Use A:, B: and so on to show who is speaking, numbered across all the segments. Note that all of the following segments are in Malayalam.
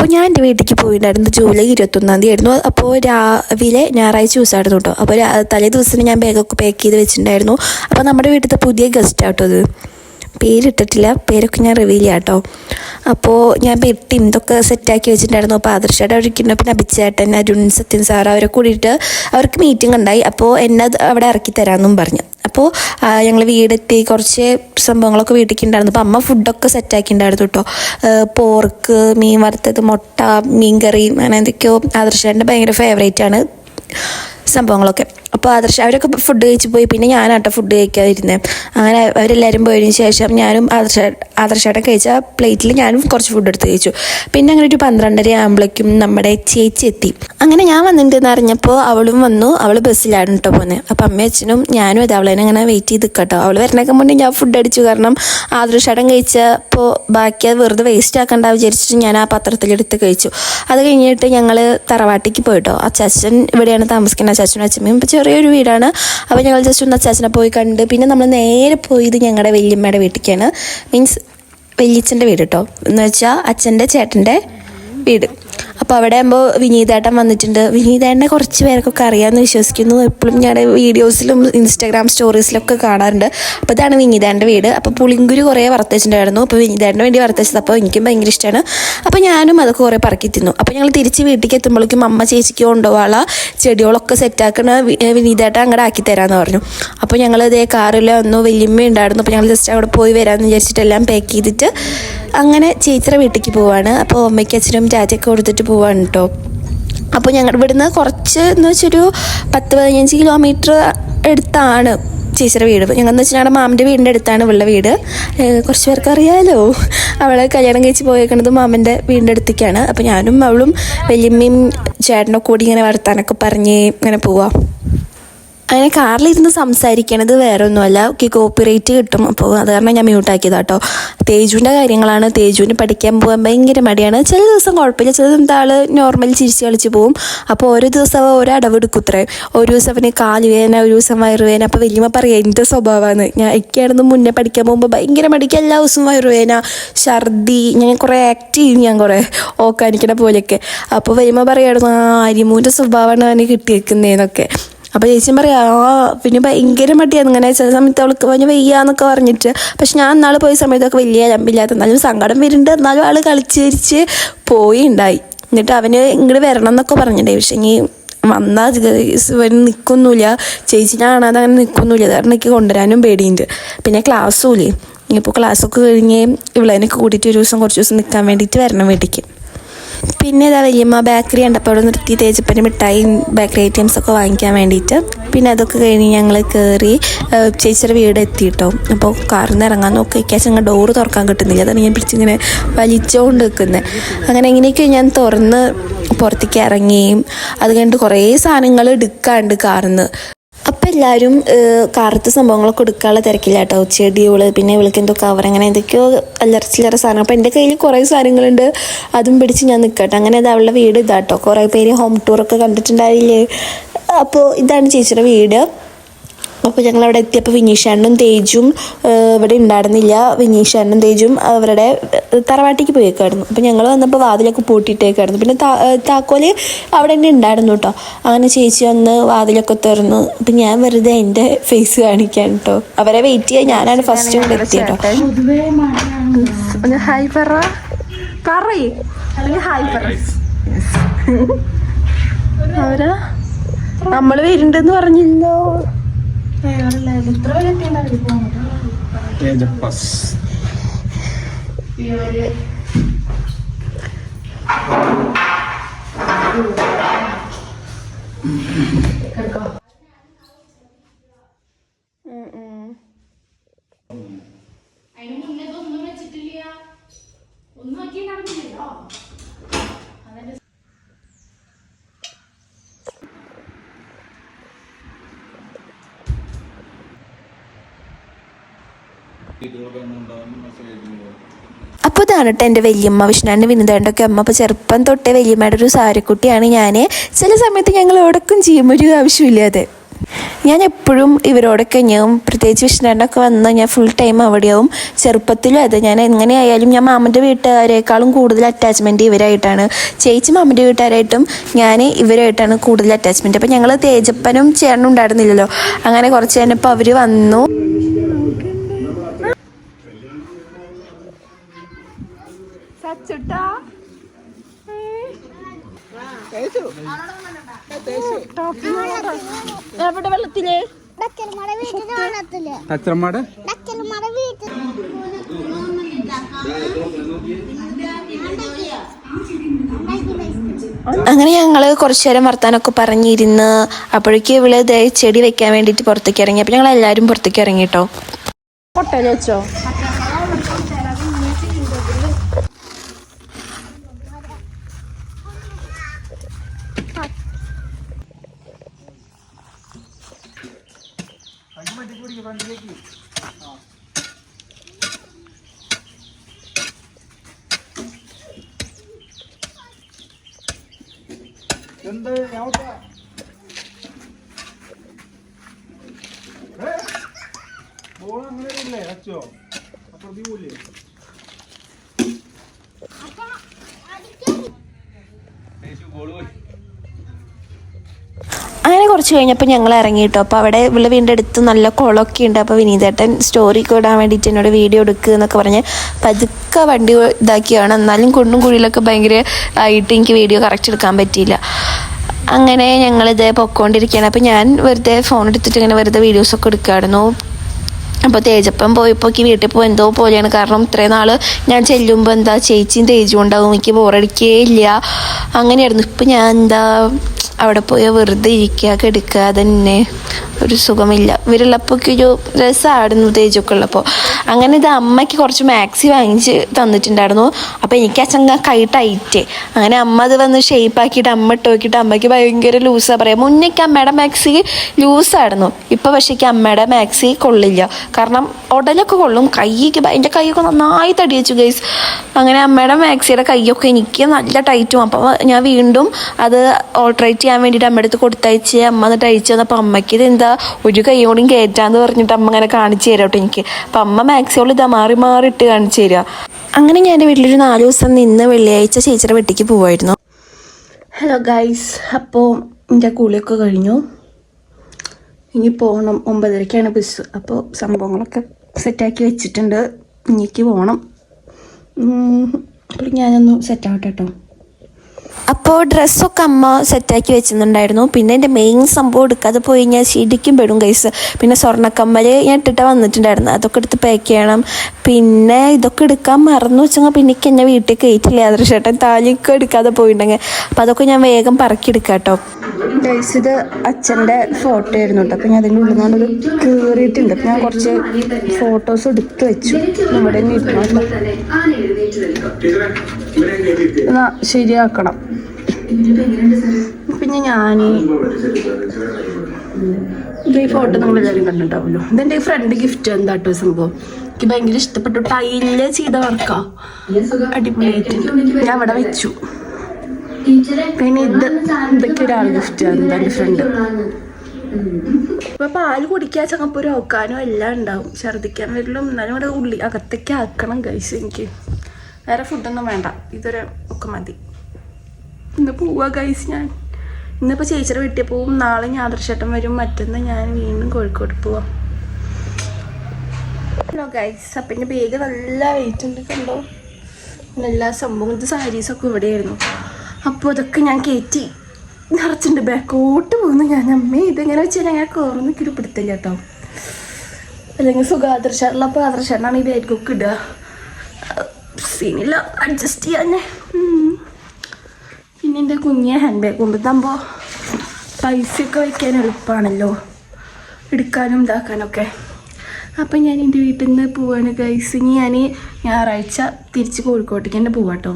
A: അപ്പോൾ ഞാൻ എന്റെ വീട്ടിലേക്ക് പോയിട്ടുണ്ടായിരുന്നു ജൂലൈ ഇരുപത്തൊന്നാം തീയതി ആയിരുന്നു അപ്പോൾ രാവിലെ ഞായറാഴ്ച ദിവസമായിരുന്നു കേട്ടോ. അപ്പോൾ തലേ ദിവസം ഞാൻ ബാഗൊക്കെ പാക്ക് ചെയ്ത് വെച്ചിട്ടുണ്ടായിരുന്നു അപ്പോൾ നമ്മുടെ വീട്ടിലത്തെ പുതിയ ഗസ്റ്റ് ആട്ടോ അത്. പേരിട്ടിട്ടില്ല. പേരൊക്കെ ഞാൻ റിവീൽ ചെയ്യാം കേട്ടോ. അപ്പോൾ ഞാൻ പെട്ടിയും ഇതൊക്കെ സെറ്റാക്കി വെച്ചിട്ടുണ്ടായിരുന്നു അപ്പോൾ ആദർശയുടെ അവിടെ ഇരിക്കുന്നു പിന്നെ അഭിച്ചേട്ടൻ അരുൺ സത്യൻ സാർ അവരെ കൂടിയിട്ട് അവർക്ക് മീറ്റിംഗ് ഉണ്ടായി. അപ്പോൾ എന്നെ അവിടെ ഇറക്കി തരാമെന്നും പറഞ്ഞു. അപ്പോൾ ഞങ്ങൾ വീടെത്തി കുറച്ച് സംഭവങ്ങളൊക്കെ വീട്ടിലേക്ക് ഉണ്ടായിരുന്നു അപ്പോൾ അമ്മ ഫുഡൊക്കെ സെറ്റാക്കിയിട്ടുണ്ടായിരുന്നു കേട്ടോ പോർക്ക് മീൻ വറുത്തത് മുട്ട മീൻ കറി അങ്ങനെ എന്തൊക്കെയോ ആദർശന്റെ ഭയങ്കര ഫേവറേറ്റ് ആണ് സംഭവങ്ങളൊക്കെ. അപ്പോൾ ആദർശ അവരൊക്കെ ഫുഡ് കഴിച്ച് പോയി. പിന്നെ ഞാനാട്ടോ ഫുഡ് കഴിക്കാതിരുന്നത് അങ്ങനെ അവരെല്ലാവരും പോയതിന് ശേഷം ഞാനും ആദർശ ആദർശേട്ടൻ കഴിച്ച പ്ലേറ്റിൽ ഞാനും കുറച്ച് ഫുഡ് എടുത്ത് കഴിച്ചു. പിന്നെ അങ്ങനെ ഒരു പന്ത്രണ്ടര ആകുമ്പോഴേക്കും നമ്മുടെ ചേച്ചി എത്തി. അങ്ങനെ ഞാൻ വന്നിട്ടുണ്ടെന്ന് അറിഞ്ഞപ്പോൾ അവളും വന്നു. അവൾ ബസ്സിലാണ് കേട്ടോ പോകുന്നത് അപ്പോൾ അമ്മയും അച്ഛനും ഞാനും അത് അവളെ അങ്ങനെ വെയിറ്റ് ചെയ്ത് കേട്ടോ അവൾ വരണേക്കാൻ മുന്നേ ഞാൻ ഫുഡ് അടിച്ചു. കാരണം ആദർശേട്ടൻ കഴിച്ചപ്പോൾ ബാക്കി അത് വെറുതെ വേസ്റ്റ് ആക്കണ്ട വിചാരിച്ചിട്ട് ഞാൻ ആ പത്രത്തിലെടുത്ത് കഴിച്ചു. അത് കഴിഞ്ഞിട്ട് ഞങ്ങൾ തറവാട്ടിക്ക് പോയിട്ടോ. അച്ചാച്ചൻ ഇവിടെയാണ് താമസിക്കുന്നത്. അച്ഛനും ഇപ്പോൾ ചെറിയൊരു വീടാണ്. അപ്പോൾ ഞങ്ങൾ ജസ്റ്റ് ഒന്ന് അച്ചാച്ചനെ പോയി കണ്ട് പിന്നെ നമ്മൾ നേരെ പോയത് ഞങ്ങളുടെ വല്യമ്മയുടെ വീട്ടിലേക്കാണ്. മീൻസ് വല്യച്ഛന്റെ വീട് കേട്ടോ എന്ന് വെച്ചാൽ അച്ഛന്റെ ചേട്ടന്റെ വീട് അപ്പോൾ അവിടെ ആകുമ്പോൾ വിനീതേട്ടൻ വന്നിട്ടുണ്ട്. വിനീതേട്ടനെ കുറച്ച് പേർക്കൊക്കെ അറിയാമെന്ന് വിശ്വസിക്കുന്നു. എപ്പോഴും ഞങ്ങളുടെ വീഡിയോസിലും ഇൻസ്റ്റാഗ്രാം സ്റ്റോറീസിലൊക്കെ കാണാറുണ്ട്. അപ്പോൾ ഇതാണ് വിനീതേട്ടന്റെ വീട്. അപ്പോൾ പുളിങ്കുരു കുറേ വറുത്തച്ചിട്ടുണ്ടായിരുന്നു അപ്പോൾ വിനീതേട്ടന് വേണ്ടി വറുത്തച്ചത് അപ്പോൾ എനിക്കും ഭയങ്കര ഇഷ്ടമാണ് അപ്പോൾ ഞാനും അതൊക്കെ കുറേ പറക്കി തിന്നു. അപ്പോൾ ഞങ്ങൾ തിരിച്ച് വീട്ടിലേക്ക് എത്തുമ്പോഴേക്കും അമ്മ ചേച്ചിക്ക് കൊണ്ടുപോകാനുള്ള ചെടികളൊക്കെ സെറ്റാക്കണ വിനീതേട്ടൻ അങ്ങോട്ട് ആക്കി തരാമെന്ന് പറഞ്ഞു. അപ്പോൾ ഞങ്ങൾ ഇതേ കാറിൽ വന്നു വലിയമ്മ ഉണ്ടായിരുന്നു അപ്പോൾ ഞങ്ങൾ ജസ്റ്റ് അവിടെ പോയി വരാമെന്ന് വിചാരിച്ചിട്ട് എല്ലാം പാക്ക് ചെയ്തിട്ട് അങ്ങനെ ചേച്ചിയുടെ വീട്ടിലേക്ക് പോവാണ്. അപ്പോൾ അമ്മയ്ക്ക് അച്ഛനും ടാറ്റയൊക്കെ കൊടുത്തിട്ട് പോവാണ് കേട്ടോ അപ്പോൾ ഞങ്ങൾ ഇവിടുന്ന് കുറച്ച് എന്ന് വെച്ചൊരു പത്ത് പതിനഞ്ച് കിലോമീറ്റർ അടുത്താണ് ചേച്ചിയുടെ വീട്. ഞങ്ങൾ എന്ന് വെച്ചാൽ ഞങ്ങളുടെ മാമന്റെ വീടിന്റെ അടുത്താണ് ഉള്ള വീട്. കുറച്ച് പേർക്ക് അറിയാമല്ലോ അവളെ കല്യാണം കഴിച്ച് പോയേക്കുന്നത് മാമന്റെ വീടിന്റെ അടുത്തേക്കാണ്. അപ്പോൾ ഞാനും അവളും വലിയമ്മയും ചേട്ടനൊക്കെ കൂടി ഇങ്ങനെ വർത്താനൊക്കെ പറഞ്ഞ് ഇങ്ങനെ പോവാം. അങ്ങനെ കാറിലിരുന്ന് സംസാരിക്കണത് വേറെ ഒന്നുമല്ല ഓക്കെ കോപ്പിറൈറ്റ് കിട്ടും. അപ്പോൾ അത് കാരണം ഞാൻ മ്യൂട്ടാക്കിയതാ കേട്ടോ തേജുവിന്റെ കാര്യങ്ങളാണ്. തേജുവിന് പഠിക്കാൻ പോകാൻ ഭയങ്കര മടിയാണ്. ചില ദിവസം കുഴപ്പമില്ല. ചില ദിവസം ആൾ നോർമൽ ചിരിച്ച് കളിച്ച് പോകും അപ്പോൾ ഓരോ ദിവസം അവ ഓരോ അടവെടുക്കുത്രേ ഒരു ദിവസം അവന് കാലുവേദന ഒരു ദിവസം വയറുവേദന. അപ്പോൾ വലിയ പറയാം എന്റെ സ്വഭാവമാണ് ഞാൻ ഒക്കെയാണെന്ന് മുന്നേ പഠിക്കാൻ പോകുമ്പോൾ ഭയങ്കര മടിക്ക് എല്ലാ ദിവസവും വയറുവേദന ഛർദി ഞാൻ കുറേ ആക്ട് ചെയ്യും ഞാൻ കുറേ ഓക്കാനിക്കണ പോലെയൊക്കെ. അപ്പോൾ വലിയ പറയായിരുന്നു ആ അരിമൂന്റെ സ്വഭാവമാണ് അവന് കിട്ടിയേക്കുന്നതെന്നൊക്കെ അപ്പോൾ ചേച്ചി പറയാ ആ പിന്നെ ഭയങ്കര മടിയാണ് ഇങ്ങനെ ചില സമയത്ത് അവൾക്ക് പറഞ്ഞ് വയ്യാന്നൊക്കെ പറഞ്ഞിട്ട്. പക്ഷെ ഞാൻ നാളെ പോയ സമയത്തൊക്കെ വലിയ ലമ്പില്ലാത്ത എന്നാലും സങ്കടം വരുന്നുണ്ട്. എന്നാലും ആൾ കളിച്ചിരിച്ച് പോയി ഉണ്ടായി എന്നിട്ട് അവന് ഇങ്ങോട്ട് വരണം എന്നൊക്കെ പറഞ്ഞിട്ടുണ്ടായി. പക്ഷെ ഇനി വന്നാൽ നിൽക്കൊന്നുമില്ല ചേച്ചി കാണാതെ അങ്ങനെ നിൽക്കൊന്നുമില്ല കാരണം എനിക്ക് കൊണ്ടുവരാനും പേടിയുണ്ട്. പിന്നെ ക്ലാസ്സും ഇല്ലേ? ഇനിയിപ്പോൾ ക്ലാസ്സൊക്കെ കഴിഞ്ഞ് ഇവളതിനെ കൂട്ടിയിട്ട് ഒരു ദിവസം കുറച്ച് ദിവസം നിൽക്കാൻ വേണ്ടിയിട്ട് വരണം വീട്ടിലേക്ക് പിന്നെ ഇതാ വലിയമ്മ ബേക്കറി കണ്ടപ്പോൾ അവിടെ നിർത്തി തേച്ചപ്പന് മിഠായി ബേക്കറി ഐറ്റംസ് ഒക്കെ വാങ്ങിക്കാൻ വേണ്ടിയിട്ട്. പിന്നെ അതൊക്കെ കഴിഞ്ഞ് ഞങ്ങൾ കയറി ചേച്ചിയുടെ വീട് എത്തിയിട്ടോ. അപ്പോൾ കാറിൽ നിന്ന് ഇറങ്ങാൻ നോക്കി. ഞങ്ങൾ ഡോറ് തുറക്കാൻ കിട്ടുന്നില്ല. അതാണ് ഞാൻ പിടിച്ചിങ്ങനെ വലിച്ചുകൊണ്ട് നിൽക്കുന്നത് അങ്ങനെ എങ്ങനെയൊക്കെ ഞാൻ തുറന്ന് പുറത്തേക്ക് ഇറങ്ങി. അത് കഴിഞ്ഞിട്ട് കുറേ സാധനങ്ങൾ എടുക്കാണ്ട് കാറിൽ നിന്ന് അപ്പം എല്ലാവരും കാറത്ത് സംഭവങ്ങളൊക്കെ എടുക്കാനുള്ള തിരക്കില്ല കേട്ടോ ചെടികൾ പിന്നെ ഇവൾക്ക് കവർ അങ്ങനെ എന്തൊക്കെയോ അല്ലറച്ചില്ലറ സാധനം. അപ്പം എന്റെ കയ്യിൽ കുറേ സാധനങ്ങളുണ്ട്. അതും പിടിച്ച് ഞാൻ നിൽക്കട്ടെ അങ്ങനെ അത് അവളുടെ വീട് ഇതാട്ടോ. കുറേ പേര് ഹോം ടൂറൊക്കെ കണ്ടിട്ടുണ്ടാവില്ലേ അപ്പോൾ ഇതാണ് ചേച്ചിയുടെ വീട്. അപ്പോൾ ഞങ്ങൾ അവിടെ എത്തിയപ്പോൾ വിനീഷാണ്ണും തേജും ഇവിടെ ഉണ്ടായിരുന്നില്ല. വിനീഷാണ്ണും തേജും അവരുടെ തറവാട്ടിക്ക് പോയേക്കായിരുന്നു. അപ്പോൾ ഞങ്ങൾ വന്നപ്പോൾ വാതിലൊക്കെ പൂട്ടിയിട്ടേക്കായിരുന്നു. പിന്നെ താക്കോൽ അവിടെ തന്നെ ഉണ്ടായിരുന്നു കേട്ടോ. അങ്ങനെ ചേച്ചി വന്ന് വാതിലൊക്കെ തുറന്നു. അപ്പം ഞാൻ വെറുതെ എന്റെ ഫേസ് കാണിക്കാൻ കേട്ടോ. അവരെ വെയിറ്റ് ചെയ്യാൻ ഞാനാണ് ഫസ്റ്റ് ഇവിടെ എത്തിയത് കേട്ടോ. ഹായ് പറ. പറയ്. ഹായ് പറ. അവരാ? നമ്മൾ വരുന്നുണ്ടെന്ന് പറഞ്ഞില്ലോ.
B: തേജപ്പസ്
C: അതിന് മുന്നേ ഇതൊന്നും വെച്ചിട്ടില്ല ഒന്നും ആക്കി നടന്നില്ലല്ലോ
A: അപ്പോൾ ഇതാണ് കേട്ടോ എന്റെ വല്യമ്മ വിഷ്ണുവിന്റെ വിനുതേണ്ടൊക്കെ അമ്മ അപ്പോൾ ചെറുപ്പം തൊട്ടേ വല്യമ്മയുടെ ഒരു സാരിക്കുട്ടിയാണ് ഞാൻ ചില സമയത്ത് ഞങ്ങൾ എവിടേക്കും ചെയ്യും ഒരു ആവശ്യമില്ലാതെ ഞാൻ എപ്പോഴും ഇവരോടൊക്കെ ഞാൻ പ്രത്യേകിച്ച് വിഷ്ണുണ്ടൊക്കെ വന്ന് ഞാൻ ഫുൾ ടൈം അവിടെയാവും. ചെറുപ്പത്തിലും അതെ ഞാൻ എങ്ങനെയായാലും ഞാൻ മാമന്റെ വീട്ടുകാരേക്കാളും കൂടുതൽ അറ്റാച്ച്മെന്റ് ഇവരായിട്ടാണ്. ചേച്ചി മാമന്റെ വീട്ടുകാരായിട്ടും ഞാൻ ഇവരായിട്ടാണ് കൂടുതൽ അറ്റാച്ച്മെന്റ് അപ്പോൾ ഞങ്ങൾ തേജപ്പനും ചേട്ടനും ഉണ്ടായിരുന്നില്ലല്ലോ. അങ്ങനെ കുറച്ച് കഴിഞ്ഞപ്പോൾ അവർ വന്നു. എവിടെ
B: വെള്ളത്തിൽ?
A: അങ്ങനെ ഞങ്ങൾ കുറച്ചു നേരം വർത്താനൊക്കെ പറഞ്ഞിരുന്ന് അപ്പോഴേക്കും ഇവൾ ദേ ചെടി വെക്കാൻ വേണ്ടിട്ട് പുറത്തേക്ക് ഇറങ്ങി. അപ്പൊ ഞങ്ങൾ എല്ലാരും പുറത്തേക്ക് ഇറങ്ങി കേട്ടോ പൊട്ടല വെച്ചോ
D: എന്ത് ബോൾ അങ്ങനെ ഇല്ലേ അച്ചോ അപ്പുറത്തേക്ക് പോയില്ലേ
A: അങ്ങനെ കുറച്ച് കഴിഞ്ഞപ്പോൾ ഞങ്ങൾ ഇറങ്ങി കേട്ടോ അപ്പോൾ അവിടെ ഉള്ള വീടിന്റെ അടുത്ത് നല്ല കുളമൊക്കെ ഉണ്ട്. അപ്പോൾ വിനീതേട്ടൻ സ്റ്റോറി കൂടാൻ വേണ്ടിയിട്ട് എന്നോട് വീഡിയോ എടുക്കുക എന്നൊക്കെ പറഞ്ഞ് പതുക്കെ വണ്ടി ഇതാക്കിയാണ്. എന്നാലും കുണ്ടും കുഴിയിലൊക്കെ ഭയങ്കര ആയിട്ട് എനിക്ക് വീഡിയോ കറക്റ്റ് എടുക്കാൻ പറ്റിയില്ല. അങ്ങനെ ഞങ്ങളിത് പൊക്കോണ്ടിരിക്കുകയാണ്. അപ്പോൾ ഞാൻ വെറുതെ ഫോൺ എടുത്തിട്ട് ഇങ്ങനെ വെറുതെ വീഡിയോസൊക്കെ എടുക്കുകയായിരുന്നു അപ്പോൾ തേജപ്പം പോയപ്പോൾ എനിക്ക് വീട്ടിൽ പോയി എന്തോ പോലെയാണ്. കാരണം ഇത്രയും നാൾ ഞാൻ ചെല്ലുമ്പോൾ എന്താ ചേച്ചിയും തേജും ഉണ്ടാവും. എനിക്ക് ബോറടിക്കേ ഇല്ല. അങ്ങനെയായിരുന്നു. ഇപ്പം ഞാൻ എന്താ അവിടെ പോയി വെറുതെ ഇരിക്കുക കിടക്കുക അതന്നെ ഒരു സുഖമില്ല. ഇവരുള്ളപ്പോൾ ഒരു രസമായിരുന്നു തേജൊക്കെ ഉള്ളപ്പോൾ. അങ്ങനെ ഇത് അമ്മയ്ക്ക് കുറച്ച് മാക്സി വാങ്ങിച്ച് തന്നിട്ടുണ്ടായിരുന്നു. അപ്പോൾ എനിക്ക് ആ ചങ്ങ കൈ ടൈറ്റ് അങ്ങനെ അമ്മ അത് വന്ന് ഷേപ്പ് ആക്കിയിട്ട് അമ്മ ഇട്ട് നോക്കിയിട്ട് അമ്മയ്ക്ക് ഭയങ്കര ലൂസാണ് പറയാം മുന്നേക്ക് അമ്മയുടെ മാക്സി ലൂസായിരുന്നു ഇപ്പോൾ പക്ഷേ അമ്മയുടെ മാക്സി കൊള്ളില്ല. കാരണം ഉടലൊക്കെ കൊള്ളും. കൈക്ക് എന്റെ കൈയൊക്കെ നന്നായി തടി വെച്ചു ഗൈസ് അങ്ങനെ അമ്മയുടെ മാക്സിയുടെ കൈയൊക്കെ എനിക്ക് നല്ല ടൈറ്റും അപ്പോൾ ഞാൻ വീണ്ടും അത് ഓൾട്ടറേറ്റ് ചെയ്യാൻ വേണ്ടിയിട്ട് അമ്മയുടെ അടുത്ത് കൊടുത്തയച്ച് അമ്മ എന്നിട്ട് അയച്ചു തന്നപ്പോൾ അമ്മയ്ക്ക് ഇത് എന്താ ഒരു കൈ കൊണ്ടും കയറ്റാന്ന് പറഞ്ഞിട്ട് അമ്മ അങ്ങനെ കാണിച്ചു തരാം കേട്ടോ എനിക്ക്. അപ്പം അമ്മ മാക്സിമം ഇതാ മാറി മാറി ഇട്ട് കാണിച്ചു തരിക അങ്ങനെ ഞാൻ എന്റെ വീട്ടിലൊരു നാല് ദിവസം നിന്ന് വെള്ളിയാഴ്ച ചേച്ചിയുടെ വീട്ടിലേക്ക് പോവായിരുന്നു. ഹലോ ഗൈസ് അപ്പോൾ എന്റെ കൂളിയൊക്കെ കഴിഞ്ഞു. ഇനി പോകണം ഒമ്പതരക്കാണ് ബസ് അപ്പോൾ സംഭവങ്ങളൊക്കെ സെറ്റാക്കി വെച്ചിട്ടുണ്ട്. ഇനിക്ക് പോകണം അപ്പോൾ ഞാനൊന്ന് സെറ്റാവട്ടെ കേട്ടോ. അപ്പോൾ ഡ്രസ്സൊക്കെ അമ്മ സെറ്റാക്കി വെച്ചിട്ടുണ്ടായിരുന്നു പിന്നെ എന്റെ മെയിൻ സംഭവം എടുക്കാതെ പോയി ഞാൻ ശരിക്കും പെടും കൈസ് പിന്നെ സ്വർണക്കമ്മൽ ഞാൻ ഇട്ടിട്ട് വന്നിട്ടുണ്ടായിരുന്നു അതൊക്കെ എടുത്ത് പാക്ക് ചെയ്യണം. പിന്നെ ഇതൊക്കെ എടുക്കാൻ മറന്നു വെച്ചെങ്കിൽ പിന്നെ എന്നെ വീട്ടിൽ കയറ്റില്ല. ആദർശേട്ടൻ താലിയൊക്കെ എടുക്കാതെ പോയിട്ടുണ്ടെങ്കിൽ അപ്പോൾ അതൊക്കെ ഞാൻ വേഗം പറക്കിയെടുക്കാം കേട്ടോ ഗൈസ് ഇത് അച്ഛന്റെ ഫോട്ടോ ആയിരുന്നു കേട്ടോ. അപ്പോൾ ഞാൻ അതിന്റെ ഉള്ളിൽ നിന്നൊരു കയറിയിട്ടുണ്ട് അപ്പം ഞാൻ കുറച്ച് ഫോട്ടോസ് എടുത്ത് വെച്ചു. ഇവിടെ ശരിയാക്കണം. പിന്നെ ഞാൻ ഇത് ഈ ഫോട്ടോ നിങ്ങൾ എല്ലാവരും കണ്ടിട്ടുണ്ടാവുമല്ലോ. ഇതെന്റെ ഫ്രണ്ട് ഗിഫ്റ്റ് എന്താ കേട്ടോ സംഭവം? എനിക്ക് ഭയങ്കര ഇഷ്ടപ്പെട്ടു. ടൈലിൽ ചെയ്ത വർക്കാ. അടിപൊളിയായിട്ട്. ഞാൻ അവിടെ വെച്ചു. പിന്നെ ഇത് ഇതൊക്കെ ഒരാൾ ഗിഫ്റ്റ് എന്താ എന്റെ ഫ്രണ്ട് ഇപ്പൊ പാൽ കുടിക്കാൻ ചങ്ങപ്പൊരു ഓക്കാനും എല്ലാം ഉണ്ടാവും. ഛർദിക്കാൻ വരലും എന്നാലും ഇവിടെ ഉള്ളി അകത്തേക്ക് ആക്കണം കഴിച്ച് എനിക്ക്. വേറെ ഫുഡൊന്നും വേണ്ട. ഇതൊരു ഒക്കെ മതി. ഇന്ന് പോവാ ഗൈസ് ഞാൻ. ഇന്നിപ്പോൾ ചേച്ചിയുടെ വീട്ടിൽ പോവും. നാളെ ഞാദർശേട്ടൻ വരും. മറ്റന്ന് ഞാൻ വീണ്ടും കോഴിക്കോട് പോവാം. ഹലോ ഗൈസ് അപ്പം എന്റെ ബേഗ് നല്ല വെയിറ്റ് ഉണ്ട് കണ്ടോ? എല്ലാ സംഭവം ഇത് സാരീസൊക്കെ ഇവിടെയായിരുന്നു. അപ്പോൾ അതൊക്കെ ഞാൻ കയറ്റി നിറച്ചിട്ടുണ്ട്. ബാക്കോട്ട് പോകുന്നു ഞാൻ. അമ്മേ ഇതെങ്ങനെ വെച്ചാൽ ഞാൻ കയറുന്ന കിരുപിടുത്തില്ല പിടുത്തില്ല കേട്ടോ. അല്ലെങ്കിൽ സുഖാദർശമുള്ളപ്പോൾ ആദർശനാണ് ഈ ബാഗൊക്കെ ഇടുക. സീനില്ല അഡ്ജസ്റ്റ് ചെയ്യാന്നെ ഉം. പിന്നെ എന്റെ കുഞ്ഞെ ഹാൻഡ് ബാഗ് കൊണ്ടുതാകുമ്പോൾ പൈസയൊക്കെ വയ്ക്കാൻ എളുപ്പമാണല്ലോ എടുക്കാനും ഇതാക്കാനൊക്കെ. അപ്പം ഞാൻ എന്റെ വീട്ടിൽ നിന്ന് പോവാണ് ഗൈസ് ഇനി ഞാൻ ഞായറാഴ്ച തിരിച്ച് കോഴിക്കോട്ടേക്ക് തന്നെ പോവാട്ടോ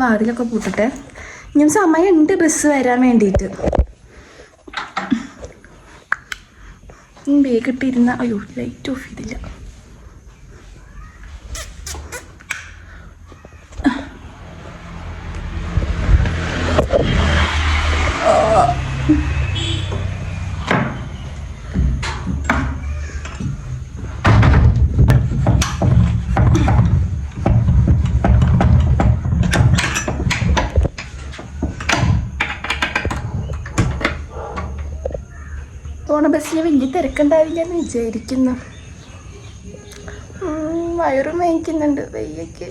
A: വാതിലൊക്കെ പൂട്ടട്ടെ ഞാൻ സമയമുണ്ട് ബസ് വരാൻ വേണ്ടിയിട്ട് ബേഗ് ഇട്ടിരുന്ന അയ്യോ ലൈറ്റ് ഓഫ് ചെയ്തില്ല. പോണ ബസ്സിന് വലിയ തിരക്കുണ്ടാവില്ല എന്ന് വിചാരിക്കുന്നു. വയറും വേങ്ങിക്കുന്നുണ്ട് വയ്യക്ക്.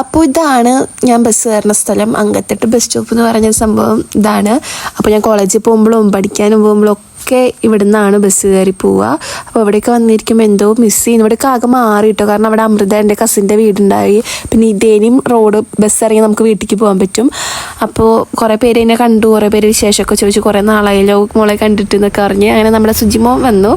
A: അപ്പോൾ ഇതാണ് ഞാൻ ബസ് കയറുന്ന സ്ഥലം. അങ്കത്തെട്ട് ബസ് സ്റ്റോപ്പ് എന്ന് പറഞ്ഞ സംഭവം ഇതാണ്. അപ്പോൾ ഞാൻ കോളേജിൽ പോകുമ്പോഴും പഠിക്കാനും പോകുമ്പോഴും ഒക്കെ ഇവിടുന്നാണ് ബസ് കയറി പോവുക. അപ്പോൾ ഇവിടേക്ക് വന്നിരിക്കുമ്പോൾ എന്തോ മിസ് ചെയ്യുന്നു. ഇവിടെ ആകെ മാറി കേട്ടോ കാരണം അവിടെ അമൃത എന്റെ കസിന്റെ വീടുണ്ടായി. പിന്നെ ഇതേനും റോഡ് ബസ് ഇറങ്ങി നമുക്ക് വീട്ടിലേക്ക് പോകാൻ പറ്റും. അപ്പോൾ കുറേ പേര് എന്നെ കണ്ടു. കുറേ പേര് വിശേഷമൊക്കെ ചോദിച്ചു. കുറേ നാളായല്ലോ മോളെ കണ്ടിട്ട് എന്നൊക്കെ അറിഞ്ഞ് അങ്ങനെ നമ്മുടെ സുജിമോൻ വന്നു.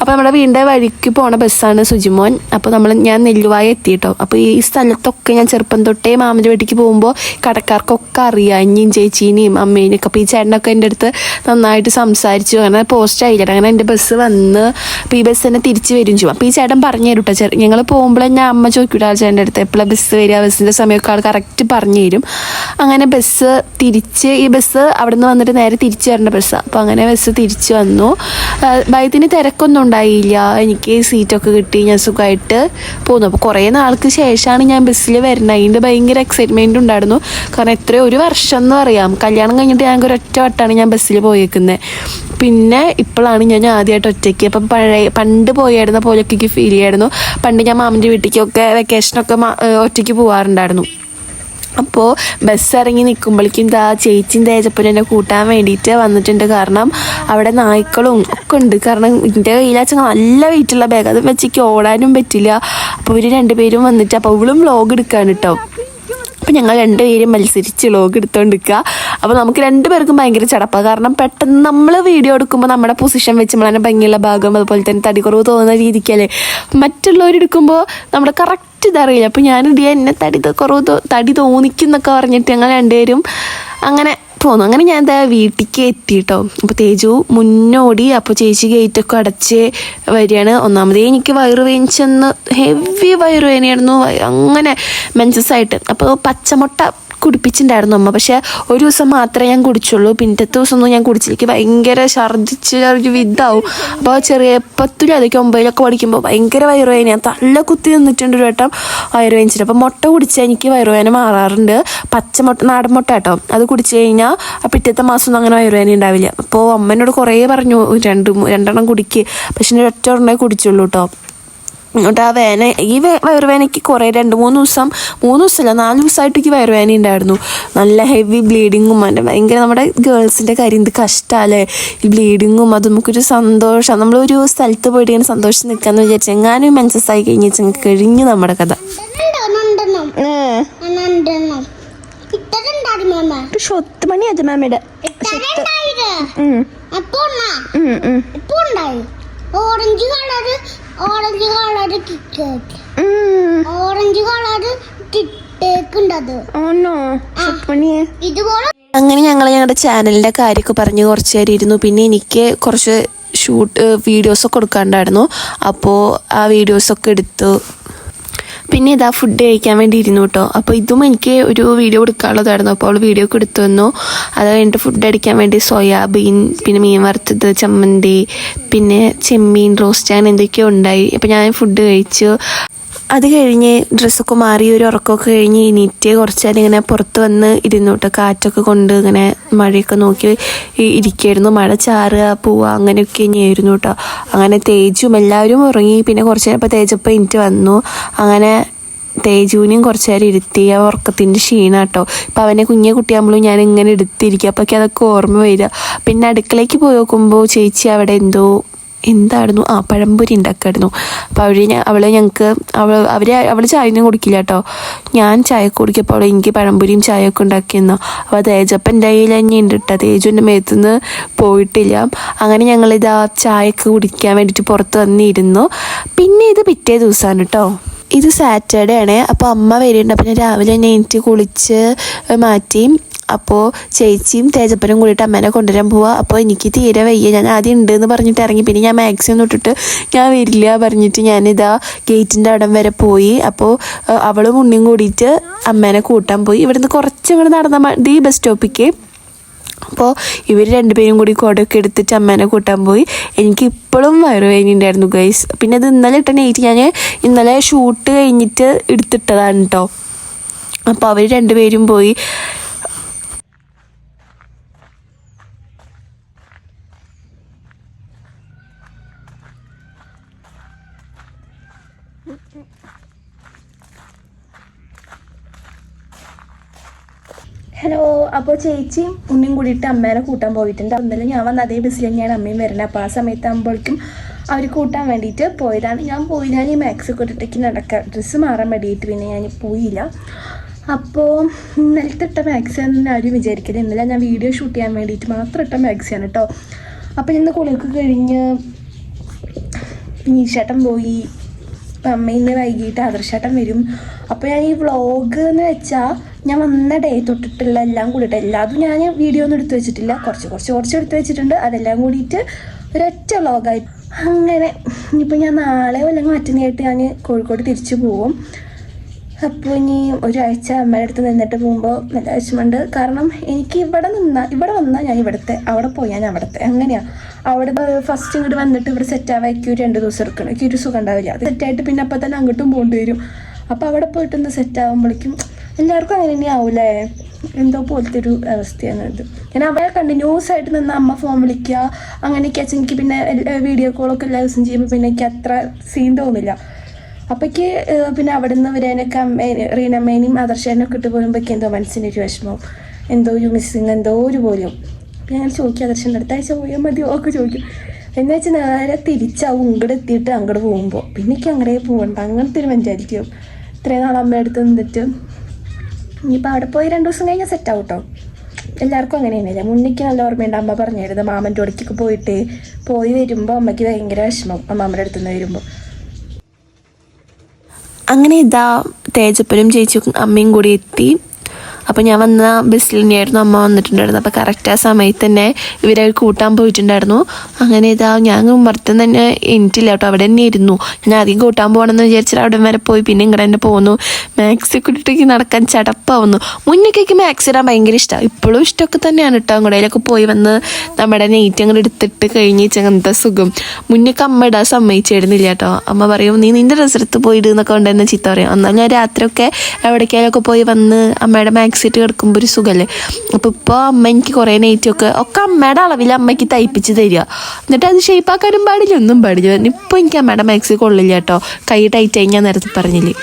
A: അപ്പോൾ നമ്മുടെ വീടിന്റെ വഴിക്ക് പോണ ബസ്സാണ് സുജിമോൻ. അപ്പോൾ നമ്മൾ ഞാൻ നെല്ലുവായ എത്തി കേട്ടോ അപ്പോൾ ഈ സ്ഥലത്തൊക്കെ ഞാൻ ചെറുപ്പം തൊട്ടേ മാമന്റെ വീട്ടിലേക്ക് പോകുമ്പോൾ കടക്കാർക്കൊക്കെ അറിയാം. അഞ്ഞിയും ചേച്ചീനെയും അമ്മേനെയും ഒക്കെ. അപ്പോൾ ഈ ചേട്ടനൊക്കെ എന്റെ അടുത്ത് നന്നായിട്ട് സംസാരിച്ചു. അങ്ങനെ പോസ്റ്റ് ആയില്ല. അങ്ങനെ എന്റെ ബസ് വന്ന് അപ്പോൾ ഈ ബസ് തന്നെ തിരിച്ച് വരും ചെയ്യും. അപ്പോൾ ഈ ചേട്ടൻ പറഞ്ഞു തരും കേട്ടോ ചേട്ടൻ ഞങ്ങൾ പോകുമ്പോൾ ഞാൻ അമ്മ ചോദിക്കൂട്ടോ ചേട്ടന്റെ അടുത്ത്. എപ്പോഴാണ് ബസ് വരിക? ബസ്സിന്റെ സമയമൊക്കെ ആൾ കറക്റ്റ് പറഞ്ഞു തരും. അങ്ങനെ ബസ് തിരിച്ച് ഈ ബസ് അവിടെ നിന്ന് വന്നിട്ട് നേരെ തിരിച്ചു വരേണ്ട ബസ്സാണ് അപ്പോൾ അങ്ങനെ ബസ് തിരിച്ചു വന്നു. ബൈത്തിന് തിരക്കൊന്നും ഉണ്ടായില്ല. എനിക്ക് സീറ്റൊക്കെ കിട്ടി. ഞാൻ സുഖമായിട്ട് പോന്നു. അപ്പോൾ കുറേ നാൾക്ക് ശേഷമാണ് ഞാൻ ബസ്സിൽ വരുന്നത്. അതിന്റെ ഭയങ്കര എക്സൈറ്റ്മെന്റ് ഉണ്ടായിരുന്നു. കാരണം എത്രയോ ഒരു വർഷം എന്ന് പറയാം. കല്യാണം കഴിഞ്ഞിട്ട് ഞങ്ങൾക്ക് ഒരൊറ്റ വട്ടമാണ് ഞാൻ ബസ്സിൽ പോയേക്കുന്നത്. പിന്നെ ഇപ്പോഴാണ് ഞാൻ ആദ്യമായിട്ട് ഒറ്റയ്ക്ക്. അപ്പം പഴയ പണ്ട് പോയായിരുന്ന പോലെയൊക്കെ എനിക്ക് ഫീൽ ചെയ്യായിരുന്നു. പണ്ട് ഞാൻ മാമിന്റെ വീട്ടിലേക്കൊക്കെ വെക്കേഷനൊക്കെ ഒറ്റയ്ക്ക് പോകാറുണ്ടായിരുന്നു അപ്പോൾ ബസ് ഇറങ്ങി നിൽക്കുമ്പോഴേക്കും ദാ ചേച്ചിയും തേജപ്പനും എന്നെ കൂട്ടാൻ വേണ്ടിയിട്ട് വന്നിട്ടുണ്ട്. കാരണം അവിടെ നായ്ക്കളും ഒക്കെ ഉണ്ട്. കാരണം എന്റെ കയ്യിലാച്ച നല്ല വെയിറ്റുള്ള ബാഗ് അത് വെച്ചേക്ക് ഓടാനും പറ്റില്ല. അപ്പോൾ ഇവർ രണ്ടുപേരും വന്നിട്ട് അപ്പോൾ ഇവളും വ്ലോഗ് എടുക്കാൻ കേട്ടോ അപ്പം ഞങ്ങൾ രണ്ടുപേരും മത്സരിച്ച് വ്ലോഗ് എടുത്തോണ്ടിരിക്കുക അപ്പോൾ നമുക്ക് രണ്ടുപേർക്കും ഭയങ്കര ചടപ്പാണ് കാരണം പെട്ടെന്ന് നമ്മൾ വീഡിയോ എടുക്കുമ്പോൾ നമ്മുടെ പൊസിഷൻ വെച്ച് നമ്മളെ ഭംഗിയുള്ള ഭാഗം അതുപോലെ തന്നെ തടി കുറവ് തോന്നുന്ന രീതിക്കല്ലേ? മറ്റുള്ളവരെടുക്കുമ്പോൾ നമ്മുടെ കറക്റ്റ് ഇതറിയില്ല അപ്പോൾ ഞാനിത് എന്നെ തടി കുറവ് തടി തോന്നിക്കുന്നൊക്കെ പറഞ്ഞിട്ട് ഞങ്ങൾ രണ്ടുപേരും അങ്ങനെ പോന്നു. അങ്ങനെ ഞാൻ എന്താ വീട്ടിലേക്ക് എത്തി കേട്ടോ അപ്പോൾ തേജു മുന്നോടി. അപ്പോൾ ചേച്ചി ഗേറ്റൊക്കെ അടച്ച് വരികയാണ്. ഒന്നാമതേ എനിക്ക് വയറ് വേനിച്ചെന്ന് ഹെവി വയറ് വേനയായിരുന്നു. അങ്ങനെ മെൻസസ് ആയിട്ട് അപ്പോൾ പച്ചമുട്ട കുടിപ്പിച്ചിട്ടുണ്ടായിരുന്നു അമ്മ. പക്ഷേ ഒരു ദിവസം മാത്രമേ ഞാൻ കുടിച്ചുള്ളൂ. പിന്നത്തെ ദിവസമൊന്നും ഞാൻ കുടിച്ചില്ല. എനിക്ക് ഭയങ്കര ഛർദ്ദിച്ച് ഒരു വിധാവും. അപ്പോൾ ചെറിയ പത്തിലും അതൊക്കെ ഒമ്പതിലൊക്കെ പഠിക്കുമ്പോൾ ഭയങ്കര വയറുവേദന ഞാൻ നല്ല കുത്തി നിന്നിട്ടുണ്ട് ഒരു വട്ടം വയറുവേദനിച്ചിട്ട്. അപ്പോൾ മുട്ട കുടിച്ചാൽ എനിക്ക് വയറുവേദന മാറാറുണ്ട്. പച്ചമുട്ട നാടൻ മുട്ട കേട്ടോ. അത് കുടിച്ചു കഴിഞ്ഞാൽ പിറ്റത്തെ മാസം ഒന്നും അങ്ങനെ വയറുവേദന ഉണ്ടാവില്ല. അപ്പോൾ അമ്മേനോട് കുറേ പറഞ്ഞു രണ്ട് രണ്ടെണ്ണം കുടിക്ക്. പക്ഷെ ഒറ്റ ഒരെണ്ണേ കുടിച്ചുള്ളൂ കേട്ടോ. എന്നിട്ട് ആ വേന ഈ വേ- വയറുവേനയ്ക്ക് കുറേ രണ്ട് മൂന്ന് ദിവസം മൂന്ന് ദിവസമല്ല നാല് ദിവസമായിട്ട് എനിക്ക് വയറുവേന ഉണ്ടായിരുന്നു. നല്ല ഹെവി ബ്ലീഡിങ്ങും അതിന്റെ ഭയങ്കര നമ്മുടെ ഗേൾസിന്റെ കാര്യം എന്ത് കഷ്ടമല്ലേ ഈ ബ്ലീഡിങ്ങും അത് നമുക്കൊരു സന്തോഷം. നമ്മളൊരു സ്ഥലത്ത് പോയിട്ട് ഇങ്ങനെ സന്തോഷം നിൽക്കാന്ന് വിചാരിച്ചു എങ്ങാനും മെൻസസ് ആയി കഴിഞ്ഞാൽ കഴിഞ്ഞു നമ്മുടെ കഥ. മാമയുടെ.
B: അപ്പൊ ഓറഞ്ച് കളറ് ഓറഞ്ച് കളർ കിക്ക് ഓറഞ്ച് കളർ കിട്ടേക്കുണ്ടത് ഇതുപോലെ
A: അങ്ങനെ ഞങ്ങൾ ഞങ്ങളുടെ ചാനലിന്റെ കാര്യമൊക്കെ പറഞ്ഞ് കുറച്ച് നേരം ഇരുന്നു. പിന്നെ എനിക്ക് കുറച്ച് ഷൂട്ട് വീഡിയോസൊക്കെ കൊടുക്കാണ്ടായിരുന്നു. അപ്പോ ആ വീഡിയോസൊക്കെ എടുത്തു. പിന്നെ ഇതാ ഫുഡ് കഴിക്കാൻ വേണ്ടി ഇരുന്നു കേട്ടോ അപ്പോൾ ഇതും എനിക്ക് ഒരു വീഡിയോ എടുക്കാനുള്ളതായിരുന്നു അപ്പോൾ അവൾ വീഡിയോ ഒക്കെ എടുത്തു തന്നു. അത് കഴിഞ്ഞിട്ട് ഫുഡ് അടിക്കാൻ വേണ്ടി സോയാബീൻ പിന്നെ മീൻ വറുത്തത് ചമ്മന്തി പിന്നെ ചെമ്മീൻ റോസ്റ്റ് അങ്ങനെ എന്തൊക്കെയോ ഉണ്ടായി. അപ്പോൾ ഞാൻ ഫുഡ് കഴിച്ചു. അത് കഴിഞ്ഞ് ഡ്രസ്സൊക്കെ മാറി ഒരു ഉറക്കമൊക്കെ കഴിഞ്ഞ് എണീറ്റ് കുറച്ച് നേരം ഇങ്ങനെ പുറത്ത് വന്ന് ഇരുന്നു കേട്ടോ കാറ്റൊക്കെ കൊണ്ട് ഇങ്ങനെ മഴയൊക്കെ നോക്കി ഇരിക്കുമായിരുന്നു മഴ ചാറുക പോവുക അങ്ങനെയൊക്കെ തന്നെയായിരുന്നു കേട്ടോ അങ്ങനെ തേജും എല്ലാവരും ഉറങ്ങി. പിന്നെ കുറച്ച് നേരം ഇപ്പോൾ തേജപ്പം എനിക്ക് വന്നു. അങ്ങനെ തേജുവിനെയും കുറച്ച് നേരം ഇരുത്തി ആ ഉറക്കത്തിന്റെ ക്ഷീണം കേട്ടോ ഇപ്പം അവനെ കുഞ്ഞെ കുട്ടിയാകുമ്പോഴും ഞാൻ ഇങ്ങനെ എടുത്തിരിക്കുക അപ്പോഴൊക്കെ അതൊക്കെ ഓർമ്മ വരിക. പിന്നെ അടുക്കളയ്ക്ക് പോയി നോക്കുമ്പോൾ ചേച്ചി അവിടെ എന്തോ എന്തായിരുന്നു? ആ പഴംപൊരി ഉണ്ടാക്കായിരുന്നു. അപ്പോൾ അവർ അവൾ ഞങ്ങൾക്ക് അവൾ അവർ അവൾ ചായ ഒന്നും കുടിക്കില്ല കേട്ടോ ഞാൻ ചായ കുടിക്കപ്പോൾ അവൾ എനിക്ക് പഴംപൊരിയും ചായയൊക്കെ ഉണ്ടാക്കിയെന്നോ. അപ്പോൾ തേജപ്പൻ എന്റെ കയ്യിൽ തന്നെ ഉണ്ട് കേട്ടോ തേജു എന്റെ മേത്തുനിന്ന് പോയിട്ടില്ല. അങ്ങനെ ഞങ്ങളിത് ചായയൊക്കെ കുടിക്കാൻ വേണ്ടിയിട്ട് പുറത്ത് വന്നിരുന്നു. പിന്നെ ഇത് പിറ്റേ ദിവസമാണ് കേട്ടോ ഇത് സാറ്റർഡേ ആണ്. അപ്പോൾ അമ്മ വരുന്നുണ്ട് അപ്പം രാവിലെ തന്നെ എനിക്ക് കുളിച്ച് മാറ്റി. അപ്പോൾ ചേച്ചിയും തേജപ്പനും കൂടിയിട്ട് അമ്മേനെ കൊണ്ടുവരാൻ പോവാ. അപ്പോൾ എനിക്ക് തീരെ വയ്യ. ഞാൻ ആദ്യം ഉണ്ട് എന്ന് പറഞ്ഞിട്ട് ഇറങ്ങി. പിന്നെ ഞാൻ മാക്സിമം തൊട്ടിട്ട് ഞാൻ വരില്ല പറഞ്ഞിട്ട് ഞാനിതാ ഗേറ്റിന്റെ അവിടം വരെ പോയി. അപ്പോൾ അവളും ഉണ്ണിയും കൂടിയിട്ട് അമ്മേനെ കൂട്ടാൻ പോയി. ഇവിടുന്ന് കുറച്ച് ഇവിടെ നടന്ന മതി ബസ് സ്റ്റോപ്പിക്ക് അപ്പോൾ ഇവർ രണ്ടുപേരും കൂടി കുടയൊക്കെ എടുത്തിട്ട് അമ്മേനെ കൂട്ടാൻ പോയി. എനിക്ക് ഇപ്പോഴും വയറുവേദനയുണ്ടായിരുന്നു ഗൈസ് പിന്നെ അത് ഇന്നലെ ഇട്ട നൈറ്റ് ഞാൻ ഇന്നലെ ഷൂട്ട് കഴിഞ്ഞിട്ട് എടുത്തിട്ടതാണ് കേട്ടോ അപ്പോൾ അവർ രണ്ടുപേരും പോയി. ഹലോ അപ്പോൾ ചേച്ചിയും ഉണ്ണിയും കൂടിയിട്ട് അമ്മേനെ കൂട്ടാൻ പോയിട്ടുണ്ട്. അന്നേരം ഞാൻ വന്ന അതേ ബസ്സിൽ തന്നെയാണ് അമ്മയും വരുന്നത്. അപ്പോൾ ആ സമയത്ത് ആകുമ്പോഴേക്കും അവർ കൂട്ടാൻ വേണ്ടിയിട്ട് പോയതാണ്. ഞാൻ പോയി ഞാൻ ഈ മാക്സ് കൊട്ടിട്ടേക്ക് നടക്കുക ഡ്രസ്സ് മാറാൻ വേണ്ടിയിട്ട് പിന്നെ ഞാൻ പോയില്ല. അപ്പോൾ ഇന്നലത്തെ ഇട്ട മാക്സ് ആണെന്ന് ആരും വിചാരിക്കരുത്. ഇന്നലെ ഞാൻ വീഡിയോ ഷൂട്ട് ചെയ്യാൻ വേണ്ടിയിട്ട് മാത്രം ഇട്ട മാക്സിയാണ് കേട്ടോ അപ്പോൾ ഇന്ന് കുളിക്ക് കഴിഞ്ഞ് നീശേട്ടൻ പോയി. അപ്പം അമ്മ ഇന്ന് വൈകിട്ട് ആദർശാട്ടം വരും. അപ്പോൾ ഞാൻ ഈ വ്ളോഗ് എന്ന് വെച്ചാൽ ഞാൻ വന്ന ഡേ തൊട്ടിട്ടുള്ള എല്ലാം കൂടിയിട്ട് എല്ലാതും ഞാൻ വീഡിയോ ഒന്നും എടുത്തു വെച്ചിട്ടില്ല. കുറച്ച് കുറച്ച് കുറച്ച് എടുത്തു വെച്ചിട്ടുണ്ട്. അതെല്ലാം കൂടിയിട്ട് ഒരൊറ്റ വ്ളോഗായി അങ്ങനെ ഇനിയിപ്പോൾ ഞാൻ നാളെ അല്ലെങ്കിൽ മറ്റന്നായിട്ട് ഞാൻ കോഴിക്കോട് തിരിച്ചു പോവും. അപ്പോൾ ഇനി ഒരാഴ്ച അമ്മയുടെ അടുത്ത് നിന്നിട്ട് പോകുമ്പോൾ നല്ല വിഷമമുണ്ട്. കാരണം എനിക്ക് ഇവിടെ നിന്ന ഇവിടെ വന്നാൽ ഞാൻ ഇവിടുത്തെ അവിടെ പോയാൽ ഞാൻ അവിടുത്തെ. അങ്ങനെയാണ് അവിടെ ഫസ്റ്റ് ഇങ്ങോട്ട് വന്നിട്ട് ഇവിടെ സെറ്റ് ഒരു രണ്ട് ദിവസം എടുക്കണം. എനിക്ക് ഒരു സുഖം ഉണ്ടാവില്ല. അത് സെറ്റായിട്ട് പിന്നെ അപ്പം തന്നെ അങ്ങോട്ടും പോകേണ്ടി വരും. അപ്പോൾ അവിടെ പോയിട്ടൊന്ന് സെറ്റ് ആകുമ്പോഴേക്കും എല്ലാവർക്കും അങ്ങനെ തന്നെ ആവില്ലേ എന്തോ പോലത്തെ ഒരു അവസ്ഥയാണ് ഇത്. ഞാൻ അവരെ കണ്ടിന്യൂസ് ആയിട്ട് നിന്ന് അമ്മ ഫോൺ വിളിക്കുക അങ്ങനെയൊക്കെ വെച്ചാൽ എനിക്ക് പിന്നെ വീഡിയോ കോളൊക്കെ എല്ലാ ദിവസം ചെയ്യുമ്പോൾ പിന്നെ എനിക്ക് അത്ര സീൻ തോന്നില്ല. അപ്പോഴേക്ക് പിന്നെ അവിടെ നിന്ന് വരാനൊക്കെ അമ്മേനെ റീനമ്മേനെയും ആദർശേനൊക്കെ ഇട്ട് പോരുമ്പോഴേക്ക് എന്തോ മനസ്സിനൊരു വിഷമം. എന്തോ ഒരു മിസ്സിങ് എന്തോ ഒരു പോലും. ഞങ്ങൾ ചോദിക്കും ആദർശന്റെ അടുത്ത ആഴ്ച പോയാൽ മതിയോ ഒക്കെ ചോദിക്കും. എന്ന് വെച്ചാൽ നേരെ തിരിച്ചാവും ഇങ്ങോട്ട് എത്തിയിട്ട് അങ്ങോട്ട് പോകുമ്പോൾ പിന്നെ എനിക്ക് അങ്ങനെ പോകണ്ട അങ്ങനത്തെ ഒരു മെന്റാലിറ്റിയും ഇത്രയും നാൾ അമ്മയുടെ അടുത്ത് നിന്നിട്ട്. ഇനിയിപ്പോൾ അവിടെ പോയി രണ്ട് ദിവസം കഴിഞ്ഞാൽ സെറ്റ് ആവും കേട്ടോ എല്ലാവർക്കും അങ്ങനെ തന്നെയല്ലേ മുന്നിക്ക് നല്ല ഓർമ്മയുണ്ട്. അമ്മ പറഞ്ഞായിരുന്നു മാമന്റെ ഒടിക്കൊക്കെ പോയിട്ട് പോയി വരുമ്പോൾ അമ്മയ്ക്ക് ഭയങ്കര വിഷമം. അമ്മാമ്മയുടെ അടുത്തുനിന്ന് വരുമ്പോൾ അങ്ങനെ ഇതാ തേജപ്പനും ചേച്ചിയും അമ്മയും കൂടി എത്തി. അപ്പോൾ ഞാൻ വന്ന ബസ്സിൽ തന്നെയായിരുന്നു അമ്മ വന്നിട്ടുണ്ടായിരുന്നു അപ്പോൾ കറക്റ്റ് ആ സമയത്ത് തന്നെ ഇവരെ കൂട്ടാൻ പോയിട്ടുണ്ടായിരുന്നു. അങ്ങനെ ഇതാ ഞാൻ ഉമ്മർത്ത് തന്നെ എനിറ്റില്ല കേട്ടോ. അവിടെ തന്നെ ഇരുന്നു. ഞാൻ ആദ്യം കൂട്ടാൻ പോകണമെന്ന് വിചാരിച്ചിട്ട് അവിടെ വരെ പോയി. പിന്നെ ഇങ്ങടെ തന്നെ പോകുന്നു മാക്സി കുട്ടിക്ക് നടക്കാൻ ചടപ്പാവുന്നു. മുന്നേക്കൊക്കെ മാക്സ് ഇടാൻ ഭയങ്കര ഇഷ്ടമാണ് ഇപ്പോഴും ഇഷ്ടമൊക്കെ തന്നെയാണ് കേട്ടോ. അങ്ങോട്ടേലൊക്കെ പോയി വന്ന് നമ്മുടെ നെയ്റ്റ് അങ്ങോട്ട് എടുത്തിട്ട് കഴിഞ്ഞ് അങ്ങനത്തെ സുഖം. മുന്നേക്ക് അമ്മ ഇടാൻ സമ്മതിച്ചിരുന്നില്ല കേട്ടോ. അമ്മ പറയും നീ നിന്റെ ഡ്രസ്സ് എടുത്ത് പോയിട് എന്നൊക്കെ കൊണ്ട് തന്നെ ചീത്ത പറയും. എന്നാൽ ഞാൻ രാത്രിയൊക്കെ എവിടേക്കാലൊക്കെ പോയി വന്ന് അമ്മയുടെ മാക്സിറ്റ് കിടക്കുമ്പോൾ ഒരു സുഖമല്ലേ അപ്പോൾ ഇപ്പോൾ അമ്മ എനിക്ക് കുറേ നെയ്റ്റൊക്കെ ഒക്കെ അമ്മയുടെ അളവിൽ അമ്മയ്ക്ക് തയ്പ്പിച്ച് തരിക. എന്നിട്ട് അത് ഷേപ്പാക്കാനും പാടില്ല ഒന്നും പാടില്ല. ഇപ്പോൾ എനിക്ക് അമ്മയുടെ മാക്സി കൊള്ളില്ല കേട്ടോ. കൈ ടൈറ്റ് ആയി ഞാൻ നേരത്തെ പറഞ്ഞില്ലേ.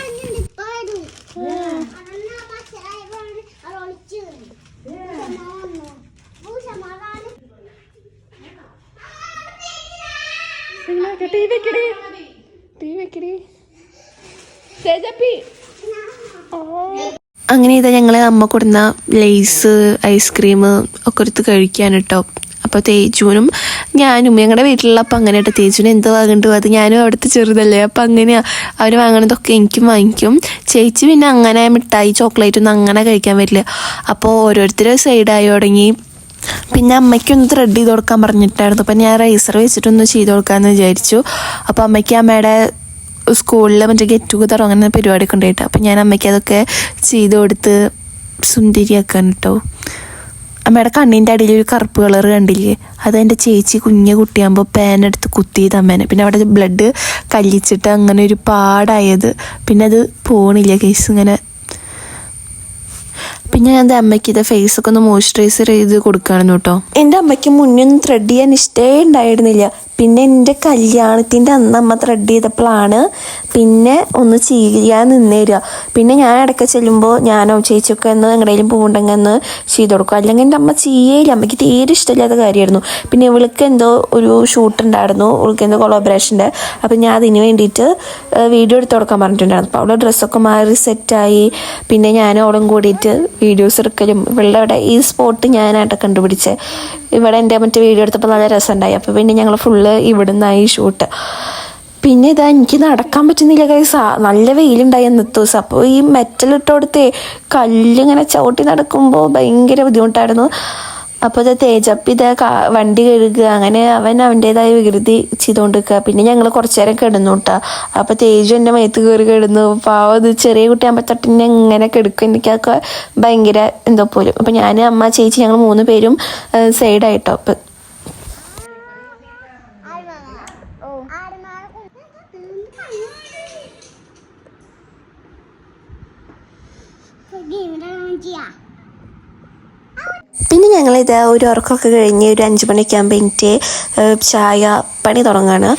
A: അങ്ങനെ ഇതാ ഞങ്ങൾ അമ്മ കൊടുന്ന ലേസ് ഐസ്ക്രീം ഒക്കെ എടുത്ത് കഴിക്കാൻ കേട്ടോ അപ്പോൾ തേജുവിനും ഞാനും ഞങ്ങളുടെ വീട്ടിലുള്ളപ്പോൾ അങ്ങനെ കേട്ടോ തേജുവിന് എന്ത് വാങ്ങണ്ടോ അത് ഞാനും അവിടുത്തെ ചെറുതല്ലേ. അപ്പോൾ അങ്ങനെയാണ് അവർ വാങ്ങണതൊക്കെ എനിക്കും വാങ്ങിക്കും. ചേച്ചി പിന്നെ അങ്ങനെ മിഠായി ചോക്ലേറ്റ് ഒന്നും അങ്ങനെ കഴിക്കാൻ പറ്റില്ല അപ്പോൾ ഓരോരുത്തർ സൈഡായി തുടങ്ങി. പിന്നെ അമ്മയ്ക്കൊന്ന് ത്രെഡ് ചെയ്ത് കൊടുക്കാൻ പറഞ്ഞിട്ടായിരുന്നു. അപ്പം ഞാൻ റൈസർ വെച്ചിട്ടൊന്ന് ചെയ്ത് കൊടുക്കാമെന്ന് വിചാരിച്ചു. അപ്പോൾ അമ്മയ്ക്ക് അമ്മയുടെ സ്കൂളിൽ മറ്റേ ഗെറ്റ് ടുഗദർ അങ്ങനെ പരിപാടിയൊക്കെ ഉണ്ടായിട്ട്. അപ്പം ഞാൻ അമ്മയ്ക്ക് അതൊക്കെ ചെയ്ത് കൊടുത്ത് സുന്ദരിയാക്കാൻ കേട്ടോ അമ്മയുടെ കണ്ണിന്റെ അടിയിൽ ഒരു കറുപ്പ് കളർ കണ്ടില്ലേ? അത് എന്റെ ചേച്ചി കുഞ്ഞു കുട്ടിയാകുമ്പോൾ പാൻ എടുത്ത് കുത്തിയത് അമ്മേനെ. പിന്നെ അവിടെ ബ്ലഡ് കല്ലിച്ചിട്ട് അങ്ങനെ ഒരു പാടായത്. പിന്നെ അത് പോണില്ല കേസ് ഇങ്ങനെ. പിന്നെ ഞാൻ എന്റെ അമ്മയ്ക്ക് ഇത് ഫേസൊക്കെ ഒന്ന് മോയ്സ്ചറൈസർ ചെയ്ത് കൊടുക്കുകയാണെന്ന് കേട്ടോ എന്റെ അമ്മയ്ക്ക് മുന്നേ ഒന്നും ത്രെഡ് ചെയ്യാൻ ഇഷ്ടേ ഉണ്ടായിരുന്നില്ല. പിന്നെ എന്റെ കല്യാണത്തിന്റെ അന്ന് അമ്മ ത്രെഡ് ചെയ്തപ്പോഴാണ് പിന്നെ ഒന്ന് ചെയ്യാൻ നിന്നേരുക പിന്നെ ഞാൻ ഇടയ്ക്ക് ചെല്ലുമ്പോൾ ഞാനോ ചേച്ചിയൊക്കെ എന്ന് എങ്ങനെയും പോകുന്നുണ്ടെങ്കിൽ ഒന്ന് ചെയ്ത് കൊടുക്കും. അല്ലെങ്കിൽ എന്റെ അമ്മ ചെയ്യേയില്ല. അമ്മയ്ക്ക് തീരെ ഇഷ്ടമില്ലാത്ത കാര്യമായിരുന്നു. പിന്നെ ഇവൾക്ക് എന്തോ ഒരു ഷൂട്ട് ഉണ്ടായിരുന്നു. ഇവൾക്ക് എന്തോ കൊളോബറേഷന്റെ അപ്പം ഞാൻ അതിന് വേണ്ടിയിട്ട് വീഡിയോ എടുത്ത് കൊടുക്കാൻ പറഞ്ഞിട്ടുണ്ടായിരുന്നു. അപ്പോൾ അവളുടെ ഡ്രസ്സൊക്കെ മാറി സെറ്റായി പിന്നെ ഞാനും അവളും കൂടിയിട്ട് വീഡിയോസ് എടുക്കലും. ഇവളുടെ അവിടെ ഈ സ്പോട്ട് ഞാനായിട്ട് കണ്ടുപിടിച്ച് ഇവിടെ എന്റെ മറ്റേ വീഡിയോ എടുത്തപ്പോൾ നല്ല രസമുണ്ടായി. അപ്പോൾ പിന്നെ ഞങ്ങൾ ഫുള്ള് ഇവിടെ ആയി ഷൂട്ട് പിന്നെ ഇതാ എനിക്ക് നടക്കാൻ പറ്റുന്നില്ല കൈസ നല്ല വെയിലുണ്ടായി അന്നത്തെ ദിവസം. അപ്പോൾ ഈ കൊടുത്തേ കല്ലിങ്ങനെ ചവിട്ടി നടക്കുമ്പോൾ ഭയങ്കര ബുദ്ധിമുട്ടായിരുന്നു. അപ്പോൾ ഇത് തേജപ്പി ഇതാ വണ്ടി കഴുകുക അങ്ങനെ അവൻ അവന്റേതായ വികൃതി ചെയ്തുകൊണ്ടിരിക്കുക. പിന്നെ ഞങ്ങൾ കുറച്ചു നേരം കിടന്നു കേട്ടോ അപ്പോൾ തേജു എന്റെ മേത്ത് കയറി കിടന്നു. പാവം ഇത് ചെറിയ കുട്ടിയാകുമ്പോൾ തട്ടിനെ ഇങ്ങനെ കിടക്കും. എനിക്കൊക്കെ ഭയങ്കര എന്തോ പോലും. അപ്പോൾ ഞാൻ അമ്മ ചേച്ചി ഞങ്ങൾ മൂന്ന് പേരും സൈഡായിട്ടോ അപ്പം പിന്നെ ഞങ്ങളിത് ഒരു ഉറക്കമൊക്കെ കഴിഞ്ഞ് ഒരു അഞ്ച് മണിയൊക്കെ ആകുമ്പോൾ എനിക്ക് ചായ പണി തുടങ്ങാണ്.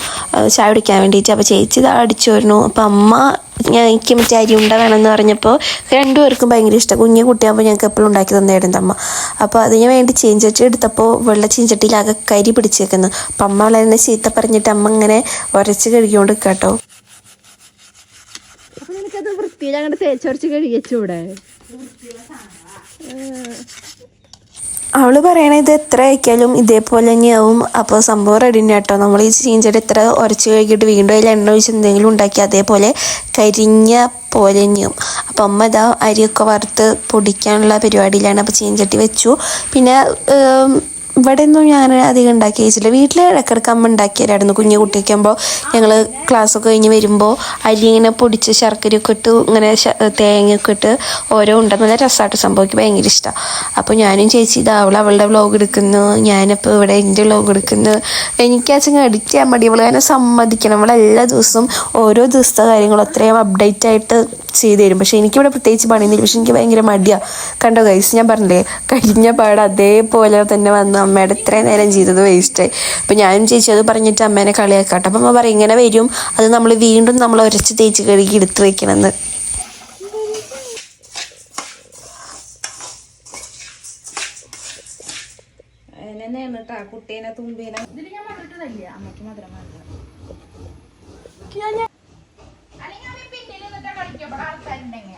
A: ചായ കുടിക്കാൻ വേണ്ടിയിട്ട് അപ്പോൾ ചേച്ചി ഇത് അടിച്ചു വരുന്നു. അപ്പോൾ അമ്മ ഞാൻ എനിക്ക് മറ്റേ അരി ഉണ്ട വേണമെന്ന് പറഞ്ഞപ്പോൾ രണ്ടുപേർക്കും ഭയങ്കര ഇഷ്ടം. കുഞ്ഞു കുട്ടിയാകുമ്പോൾ ഞങ്ങൾക്ക് എപ്പോഴും ഉണ്ടാക്കി തന്നായിരുന്നു അമ്മ. അപ്പോൾ അതിന് വേണ്ടി ചീഞ്ചട്ടി എടുത്തപ്പോൾ വെള്ള ചീഞ്ചട്ടിയിലാകെ കരി പിടിച്ചേക്കുന്നു. അപ്പം അമ്മ വളരെ ചീത്ത പറഞ്ഞിട്ട് അമ്മ ഇങ്ങനെ ഉരച്ച് കഴുകിക്കൊണ്ട് കേട്ടോ
E: അപ്പൊ നിനക്കത് വൃത്തിയിൽ അങ്ങോട്ട് തേച്ചൊരച്ച് കഴിയച്ചൂടെ
A: അവൾ പറയണത് ഇത് എത്ര അയക്കാലും ഇതേപോലെ തന്നെയാവും. അപ്പോൾ സംഭവം റെഡി തന്നെ കേട്ടോ നമ്മൾ ഈ ചീഞ്ചട എത്ര ഉരച്ച് കഴുകിയിട്ട് വീണ്ടും അതിൽ എണ്ണ ഒഴിച്ച് എന്തെങ്കിലും ഉണ്ടാക്കി അതേപോലെ കരിഞ്ഞ പോലെ തന്നെയാവും. അപ്പം അമ്മ ഇതാ അരിയൊക്കെ വറുത്ത് പൊടിക്കാനുള്ള പരിപാടിയിലാണ്. അപ്പോൾ ചീഞ്ചട്ടി വെച്ചു. പിന്നെ ഇവിടെ ഒന്നും ഞാൻ അധികം ഉണ്ടാക്കി വെച്ചില്ല വീട്ടിൽ ഇടയ്ക്കിടയ്ക്ക് അമ്മ ഉണ്ടാക്കിയാലായിരുന്നു കുഞ്ഞു കുട്ടിയൊക്കെയാകുമ്പോൾ ഞങ്ങൾ ക്ലാസ്സൊക്കെ കഴിഞ്ഞ് വരുമ്പോൾ അരി ഇങ്ങനെ പൊടിച്ച് ശർക്കരയൊക്കെ ഇട്ട് ഇങ്ങനെ തേങ്ങയൊക്കെ ഇട്ട് ഓരോ ഉണ്ടെന്ന് നല്ല രസമായിട്ട് സംഭവിക്കും ഭയങ്കര ഇഷ്ടമാണ് അപ്പോൾ ഞാനും ചേച്ചി ഇത് അവൾ അവളുടെ വ്ലോഗ് എടുക്കുന്നു. ഞാനിപ്പോൾ ഇവിടെ എന്റെ വ്ലോഗ് എടുക്കുന്നു. എനിക്ക് അച്ഛൻ എഡിറ്റ് ചെയ്യാൻ മടി. അവൾ തന്നെ സമ്മതിക്കണം. അവൾ എല്ലാ ദിവസവും ഓരോ ദിവസത്തെ കാര്യങ്ങളും അത്രയും അപ്ഡേറ്റ് ആയിട്ട് ചെയ്തു തരും. പക്ഷേ എനിക്കിവിടെ പ്രത്യേകിച്ച് പണിയൊന്നുമില്ല പക്ഷേ എനിക്ക് ഭയങ്കര മടിയാണ് കണ്ടോ ഗൈസ് ഞാൻ പറഞ്ഞില്ലേ? കഴിഞ്ഞ പാട് അതേപോലെ തന്നെ വന്ന് അമ്മയുടെ ഇത്രയും നേരം ചെയ്തത് വേസ്റ്റായി അപ്പം ഞാനും ചേച്ചി അത് പറഞ്ഞിട്ട് അമ്മേനെ കളിയാക്കാട്ടെ. അപ്പം അമ്മ പറയും ഇങ്ങനെ വരും. അത് നമ്മൾ വീണ്ടും നമ്മൾ ഉരച്ച് തേച്ച് കഴുകി എടുത്ത് വെക്കണമെന്ന്
E: കുട്ടീനെ തുമ്പീനെ.
C: ഇതിൽ ഞാൻ മധുരട്ടതല്ലേ അമ്മയ്ക്ക് മധുരം വേണ്ട. അല്ലെങ്കിൽ അവൻ പിന്നിൽ നിന്നിട്ട് കളിക്കും ഇവിടെ ആൾക്കാരുണ്ടെങ്കിൽ.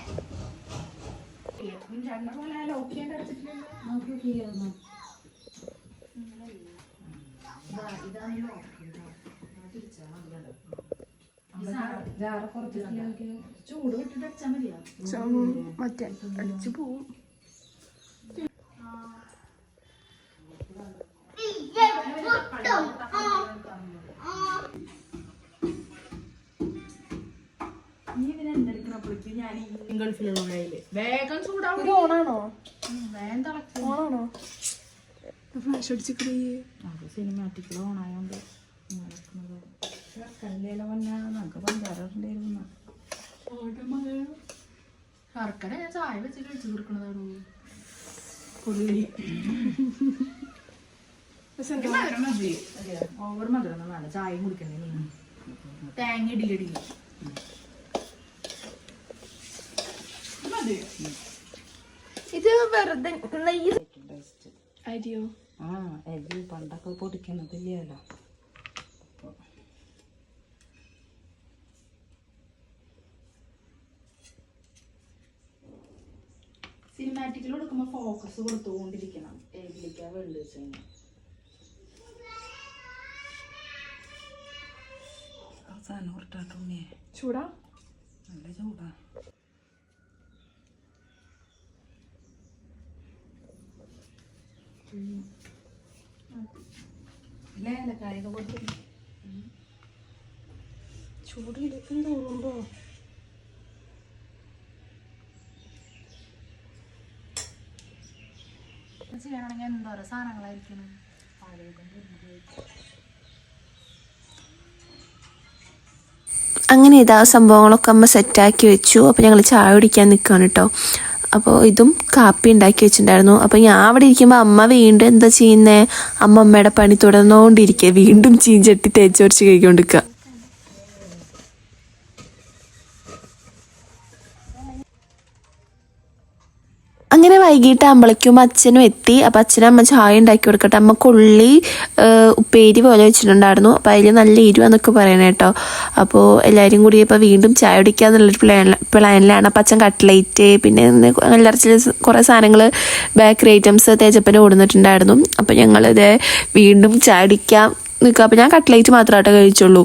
C: ചെയ്യാൻ ചൂട് വിട്ടിട്ട് അടിച്ചാൽ മതിയോ?
E: മറ്റേ അടിച്ചു പോവും.
C: വേഗം ചൂടാവും.
E: ഓണാണോ? ഓണാണോ? ഫ്ലാഷ് അടിച്ചിട്ട്
C: സിനിമാറ്റിക്കിൽ ഓണായോണ്ട് നമുക്ക് പഞ്ചാര ശർക്കര ഞാൻ ചായ വെച്ചിട്ട് വെച്ച് കൊടുക്കണതാണോ പൊള്ളി. മധുരം മതി. ഓവർ മധുരം ഒന്നും ചായയും കുടിക്കണേ തേങ്ങ ഇടിയിടില്ല
E: ഇത് വെറുതെ അരിയോ?
C: ആ അരി പണ്ടൊക്കെ പൊടിക്കണതില്ലല്ലോ സിനിമാറ്റിക്കിൽ ഫോക്കസ് കൊടുത്തുകൊണ്ടിരിക്കണം ഏതിലേക്കാ വേണ്ടത് വെച്ചാൽ അവസാനം ഉരുട്ടാട്ടുണ്ണിയെ
E: ചൂടാ?
C: നല്ല ചൂടാ. ലേലക്കായൊക്കെ കൊടുത്തു
E: ചൂട് ഇരിക്കും
C: ചെയ്യണമെങ്കിൽ എന്തോരം സാധനങ്ങളായിരിക്കണം
A: അങ്ങനെ ഇതാ സംഭവങ്ങളൊക്കെ അമ്മ സെറ്റാക്കി വെച്ചു. അപ്പോൾ ഞങ്ങൾ ചായ കുടിക്കാൻ നിൽക്കുകയാണ് കേട്ടോ അപ്പോൾ ഇതും കാപ്പി ഉണ്ടാക്കി വെച്ചിട്ടുണ്ടായിരുന്നു. അപ്പോൾ ഞാൻ അവിടെ ഇരിക്കുമ്പോൾ അമ്മ വീണ്ടും എന്താ ചെയ്യുന്നത് അമ്മ അമ്മയുടെ പണി തുടർന്നുകൊണ്ടിരിക്കുക. വീണ്ടും ചീഞ്ചട്ടി തേച്ച് കുറച്ച് കഴിക്കൊണ്ടിരിക്കുക. അങ്ങനെ വൈകിട്ട് അമ്പളയ്ക്കും അച്ഛനും എത്തി. അപ്പം അച്ഛനും അമ്മ ചായ ഉണ്ടാക്കി കൊടുക്കട്ടെ. അമ്മ കൊള്ളി ഉപ്പേരി പോലെ വെച്ചിട്ടുണ്ടായിരുന്നു. അപ്പം അതിൽ നല്ല എരിവാന്നൊക്കെ പറയണേ കേട്ടോ അപ്പോൾ എല്ലാവരും കൂടി ഇപ്പോൾ വീണ്ടും ചായ കുടിക്കുക എന്നുള്ളൊരു പ്ലാൻ പ്ലാനിലാണ് അപ്പം അച്ഛൻ കട്ട്ലേറ്റ് പിന്നെ അല്ലറ ചില കുറേ സാധനങ്ങൾ ബേക്കറി ഐറ്റംസ് തേജപ്പന് കൊടുത്തിട്ടുണ്ടായിരുന്നു അപ്പം ഞങ്ങളിത് വീണ്ടും ചായ കുടിക്കാൻ നിൽക്കുക അപ്പം ഞാൻ കട്ട്ലേറ്റ് മാത്രമായിട്ടേ കഴിച്ചുള്ളൂ.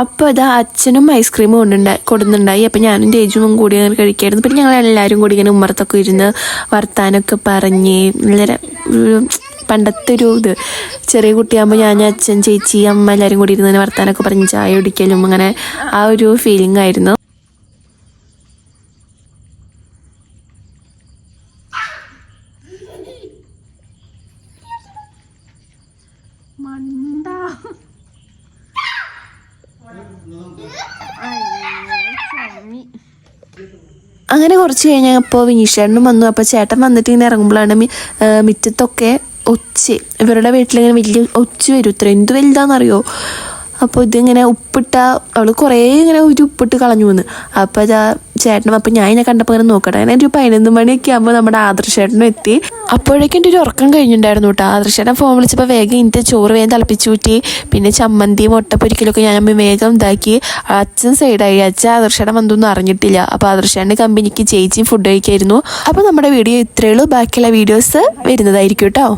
A: അപ്പോൾ ഇതാ അച്ഛനും ഐസ്ക്രീമും കൊണ്ടുണ്ടായി കൊടുന്നുണ്ടായി. അപ്പോൾ ഞാനും തേജുവും കൂടി അങ്ങനെ കഴിക്കായിരുന്നു. പിന്നെ ഞങ്ങൾ എല്ലാവരും കൂടി ഇങ്ങനെ ഉമ്മറത്തൊക്കെ ഇരുന്ന് വർത്താനൊക്കെ പറഞ്ഞ് വളരെ പണ്ടത്തെ ഒരു ഇത്. ചെറിയ കുട്ടിയാകുമ്പോൾ ഞാൻ അച്ഛൻ ചേച്ചി അമ്മ എല്ലാവരും കൂടി ഇരുന്ന് വർത്താനൊക്കെ പറഞ്ഞ് ചായ കുടിക്കലും അങ്ങനെ ആ ഒരു ഫീലിംഗ് ആയിരുന്നു.
E: മണ്ട.
A: അങ്ങനെ കുറച്ച് കഴിഞ്ഞപ്പോൾ വിനീഷേട്ടനും വന്നു. അപ്പോൾ ചേട്ടൻ വന്നിട്ട് ഇങ്ങനെ ഇറങ്ങുമ്പോഴാണ് മുറ്റത്തൊക്കെ ഒച്ച. ഇവരുടെ വീട്ടിലിങ്ങനെ വലിയ ഒച്ച വരും. ഇത്ര എന്ത് വലുതാണെന്നറിയോ അപ്പോൾ ഇതിങ്ങനെ ഉപ്പിട്ട അവൾ കുറേ ഇങ്ങനെ ഒരു ഉപ്പിട്ട് കളഞ്ഞു വന്ന്. അപ്പോൾ അതാ ചേട്ടനും അപ്പോൾ ഞാൻ ഇതിനെ കണ്ടപ്പോൾ ഇങ്ങനെ നോക്കട്ടെ. അങ്ങനെ ഒരു പതിനൊന്ന് മണിയൊക്കെ ആകുമ്പോൾ നമ്മുടെ ആദർശേട്ടനും എത്തി. അപ്പോഴേക്കും എന്റെ ഒരു ഉറക്കം കഴിഞ്ഞിട്ടുണ്ടായിരുന്നു കേട്ടോ. ആദർശേട്ടൻ ഫോൺ വിളിച്ചപ്പോൾ വേഗം ഇന്റെ ചോറ് വേഗം തിളപ്പിച്ചു കൂട്ടി പിന്നെ ചമ്മന്തി മുട്ടപ്പൊരിക്കലൊക്കെ ഞാൻ ഞാൻ വേഗം ഇതാക്കി. അച്ഛൻ സൈഡായി അച്ഛൻ ആദർശേട്ടൻ വന്നൊന്നും അറിഞ്ഞിട്ടില്ല. അപ്പോൾ ആദർശേട്ടന്റെ കമ്പനിക്ക് ചേച്ചി ഫുഡ് കഴിക്കായിരുന്നു. അപ്പോൾ നമ്മുടെ വീഡിയോ ഇത്രയേ ഉള്ളൂ. ബാക്കിയുള്ള വീഡിയോസ് വരുന്നതായിരിക്കും കേട്ടോ.